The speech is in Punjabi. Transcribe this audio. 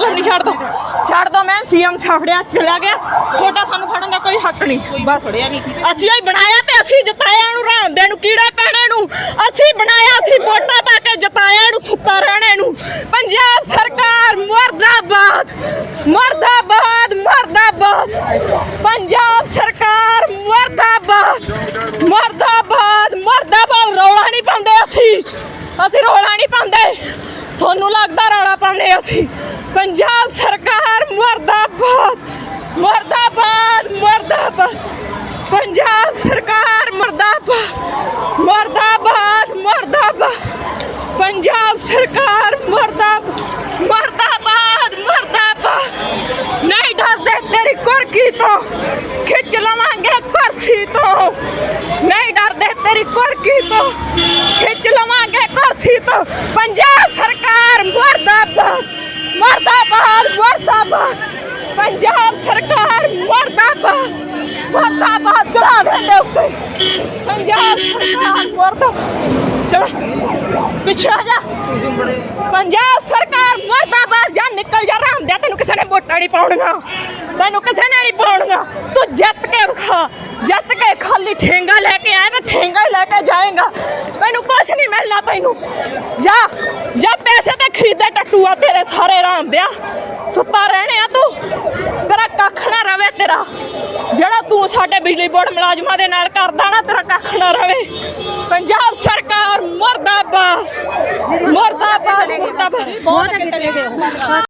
ਮਤਲਬ ਨਹੀਂ ਛੱਡ ਦੋ। ਛੱਡ ਦੋ, ਮੈਂ ਸੀਐਮ ਛਾਫੜਿਆ ਚਲਾ ਗਿਆ। ਤੁਹਾਡਾ ਸਾਨੂੰ ਫੜਨ ਦਾ ਕੋਈ ਹੱਕ ਨਹੀਂ ਬਸ। ਅਸੀਂ ਹੀ ਬਣਾਇਆ ਤੇ ਅਸੀਂ ਜਿਤਾਇਆ ਨੂੰ ਰਾਮਦੇ ਨੂੰ, ਕੀੜੇ ਪੈਣੇ ਨੂੰ। ਅਸੀਂ ਬਣਾਇਆ, ਅਸੀਂ ਵੋਟਾਂ ਪਾ ਕੇ ਜਿਤਾਇਆ ਇਹਨੂੰ ਸੁੱਤਾ ਰਹਿਣੇ ਨੂੰ। ਪੰਜਾਬ ਸਰਕਾਰ ਮਰਦਾਬਾਦ ਮਰਦਾਬਾਦ ਮਰਦਾਬਾਦ। ਪੰਜਾਬ ਸਰਕਾਰ ਮਰਦਾਬਾਦ ਮਰਦਾਬਾਦ ਮਰਦਾਬਾਦ। ਰੌਲਾ ਨਹੀਂ ਪਾਉਂਦੇ ਅਸੀਂ। ਅਸੀਂ ਰੌਲਾ ਨਹੀਂ ਪਾਉਂਦੇ। ਤੁਹਾਨੂੰ ਲੱਗਦਾ ਰੌਲਾ ਪਾਉਂਦੇ ਅਸੀਂ। ਪੰਜਾਬ ਸਰਕਾਰ ਮਰਦਾਬਾਦ ਮਰਦਾਬਾਦ ਮਰਦਾਬਾਦ। ਪੰਜਾਬ ਸਰਕਾਰ ਮਰਦਾਬਾਦ ਮਰਦਾਬਾਦ ਮਰਦਾਬਾਦ। ਪੰਜਾਬ ਸਰਕਾਰ ਮਰਦਾਬਾਦ ਮਰਦਾਬਾਦ ਮਰਦਾਬਾਦ। ਨਹੀਂ ਡਰਦੇ ਤੇਰੀ ਕੁਰਕੀ ਤੋਂ, ਖਿੱਚ ਲਵਾਂਗੇ ਕੁਰਸੀ ਤੋਂ। ਨਹੀਂ ਡਰਦੇ ਤੇਰੀ ਕੁਰਕੀ ਤੋਂ, ਖਿੱਚ ਲਵਾਂਗੇ ਕੁਰਸੀ ਤੋਂ। ਪੰਜਾਬ ਸਰਕਾਰ ਮਰਦਾਬਾਦ। ਮਰਦਾਬਾਦ ਮਰਦਾਬਾਦ। ਪੰਜਾਬ ਸਰਕਾਰ ਮਰਦਾਬਾਦ। ਮਰਦਾਬਾਦ ਚੜਾ ਦੇ ਉੱਤੇ। ਪੰਜਾਬ ਸਰਕਾਰ ਮਰਦਾਬਾਦ। ਚੜਾ। ਪਿੱਛੇ ਆ ਜਾ। ਪੰਜਾਬ ਸਰਕਾਰ ਮਰਦਾਬਾਦ ਜਾਂ ਨਿਕਲ ਜਾ ਰਾਮਦਿਆ ਤੈਨੂੰ ਕਿਸੇ ਨੇ ਵੋਟਾਂ ਨਹੀਂ ਪਾਉਣੀਆਂ। ਤੈਨੂੰ ਕਿਸੇ ਨੇ ਨਹੀਂ ਪਾਉਣੀਆਂ। ਤੂੰ ਜਿੱਤ ਕੇ ਵਿਖਾ ਜਿੱਤ ਕੇ ਖਾਲੀ ਠੇਂਗਾ ਲੈ ਕੇ ਆਇਆ ਤੇ ਠੇਂਗਾ ਲੈ ਕੇ ਜਾਏਗਾ। ਤੈਨੂੰ ਕੁਛ ਨਹੀਂ ਮਿਲਣਾ ਤੈਨੂੰ। ਜਾ। ਜਾ ਪੈਸੇ ਖਰੀਦੇ ਟੱਟੂਆ ਤੇਰੇ ਸਾਰੇ ਰਾਮਦਿਆ ਸੁੱਤਾ ਰਹਿਣੇ ਆ ਤੂੰ। ਤੇਰਾ ਕੱਖ ਨਾ ਰਵੇ ਤੇਰਾ। ਜਿਹੜਾ ਤੂੰ ਸਾਡੇ ਬਿਜਲੀ ਬੋਰਡ ਮੁਲਾਜ਼ਮਾਂ ਦੇ ਨਾਲ ਕਰਦਾ ਨਾ, ਤੇਰਾ ਕੱਖ ਨਾ ਰਵੇ। ਪੰਜਾਬ ਸਰਕਾਰ ਮਰਦਾਬਾਦ। ਮਰਦਾਬਾਦ ਮਰਦਾਬਾਦ। ਬਹੁਤ ਅੱਗੇ ਚਲੇ ਗਏ